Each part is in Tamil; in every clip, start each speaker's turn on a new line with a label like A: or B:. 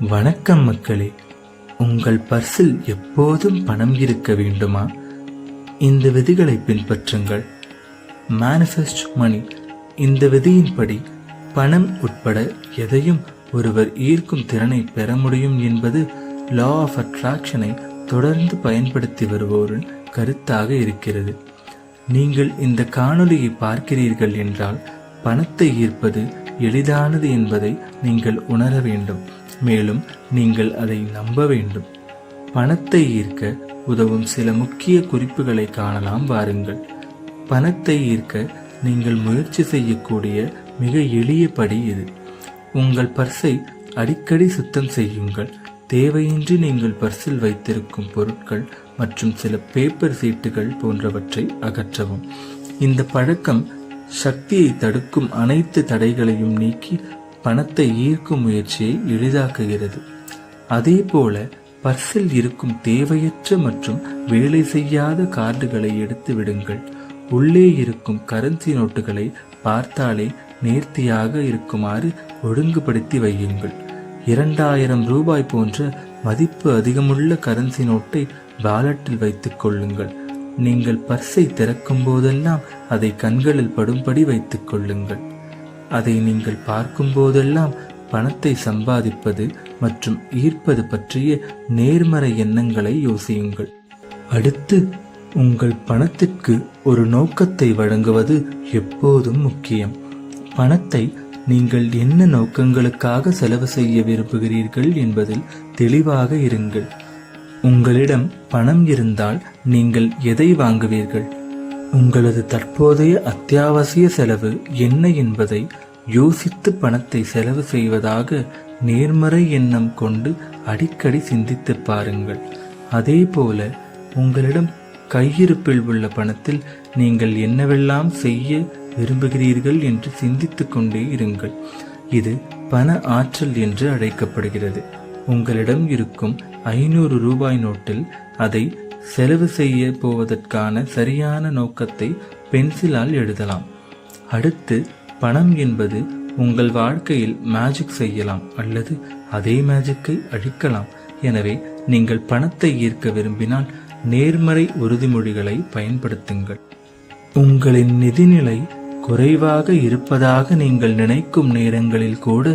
A: வணக்கம் மக்களே. உங்கள் பர்சில் எப்போதும் பணம் இருக்க வேண்டுமா? இந்த விதிகளை பின்பற்றுங்கள். மேனிஃபெஸ்ட் மணி இந்த விதியின்படி பணம் உட்பட எதையும் ஒருவர் ஈர்க்கும் திறனை பெற முடியும் என்பது லா ஆஃப் அட்ராக்ஷனை தொடர்ந்து பயன்படுத்தி வருவோரின் கருத்தாக இருக்கிறது. நீங்கள் இந்த காணொளியை பார்க்கிறீர்கள் என்றால் பணத்தை ஈர்ப்பது எளிதானது என்பதை நீங்கள் உணர வேண்டும். மேலும் நீங்கள் அதை நம்ப வேண்டும். பணத்தை ஈர்க்க உதவும் சில முக்கிய குறிப்புகளை காணலாம் வாருங்கள். பணத்தை ஈர்க்க நீங்கள் முயற்சி செய்யக்கூடிய மிக எளிய படி இது. உங்கள் பர்ஸை அடிக்கடி சுத்தம் செய்யுங்கள். தேவையின்றி நீங்கள் பர்ஸில் வைத்திருக்கும் பொருட்கள் மற்றும் சில பேப்பர் சீட்டுகள் போன்றவற்றை அகற்றவும். இந்த பழக்கம் சக்தியை தடுக்கும் அனைத்து தடைகளையும் நீக்கி பணத்தை ஈர்க்கும் முயற்சியை எளிதாக்குகிறது. அதே போல பர்ஸில் இருக்கும் தேவையற்ற மற்றும் வேலை செய்யாத கார்டுகளை எடுத்து விடுங்கள். உள்ளே இருக்கும் கரன்சி நோட்டுகளை பார்த்தாலே நேர்த்தியாக இருக்குமாறு ஒழுங்குபடுத்தி வையுங்கள். இரண்டாயிரம் ரூபாய் போன்ற மதிப்பு அதிகமுள்ள கரன்சி நோட்டை வாலெட்டில் வைத்துக் கொள்ளுங்கள். நீங்கள் பர்ஸை திறக்கும் போதெல்லாம் அதை கண்களில் படும்படி வைத்துக் கொள்ளுங்கள். அதை நீங்கள் பார்க்கும் போதெல்லாம் பணத்தை சம்பாதிப்பது மற்றும் ஈர்ப்பது பற்றிய நேர்மறை எண்ணங்களை யோசியுங்கள். அடுத்து உங்கள் பணத்திற்கு ஒரு நோக்கத்தை வழங்குவது எப்போதும் முக்கியம். பணத்தை நீங்கள் என்ன நோக்கங்களுக்காக செலவு செய்ய விரும்புகிறீர்கள் என்பதில் தெளிவாக இருங்கள். உங்களிடம் பணம் இருந்தால் நீங்கள் எதை வாங்குவீர்கள்? உங்களது தற்போதைய அத்தியாவசிய செலவு என்ன என்பதை யோசித்து பணத்தை செலவு செய்வதாக நேர்மறை எண்ணம் கொண்டு அடிக்கடி சிந்தித்து பாருங்கள். அதே போல உங்களிடம் கையிருப்பில் உள்ள பணத்தில் நீங்கள் என்னவெல்லாம் செய்ய விரும்புகிறீர்கள் என்று சிந்தித்து கொண்டே இருங்கள். இது பண ஆற்றல் என்று அழைக்கப்படுகிறது. உங்களிடம் இருக்கும் ஐநூறு ரூபாய் நோட்டில் அதை செலவு செய்ய போவதற்கான சரியான நோக்கத்தை பென்சிலால் எழுதலாம். அடுத்து பணம் என்பது உங்கள் வாழ்க்கையில் மேஜிக் செய்யலாம் அல்லது அதே மேஜிக்கை அழிக்கலாம். எனவே நீங்கள் பணத்தை ஈர்க்க விரும்பினால் நேர்மறை உறுதிமொழிகளை பயன்படுத்துங்கள். உங்களின் நிதிநிலை குறைவாக இருப்பதாக நீங்கள் நினைக்கும் நேரங்களில் கூட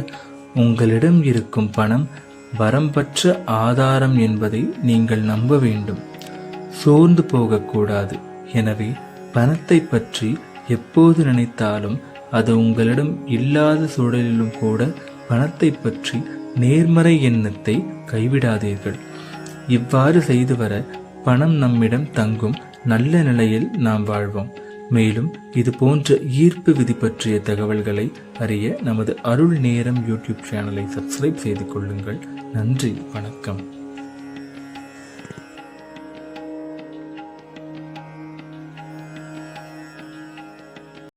A: உங்களிடம் இருக்கும் பணம் வரம்பற்ற ஆதாரம் என்பதை நீங்கள் நம்ப வேண்டும். சோர்ந்து போகக்கூடாது. எனவே பணத்தை பற்றி எப்போது நினைத்தாலும் அது உங்களிடம் இல்லாத சூழலிலும் கூட பணத்தை பற்றி நேர்மறை எண்ணத்தை கைவிடாதீர்கள். இவ்வாறு செய்து வர பணம் நம்மிடம் தங்கும் நல்ல நிலையில் நாம் வாழ்வோம். மேலும் இது போன்ற ஈர்ப்பு விதி பற்றிய தகவல்களை அறிய நமது அருள் நேரம் யூடியூப் சேனலை சப்ஸ்கிரைப் செய்து கொள்ளுங்கள். நன்றி வணக்கம்.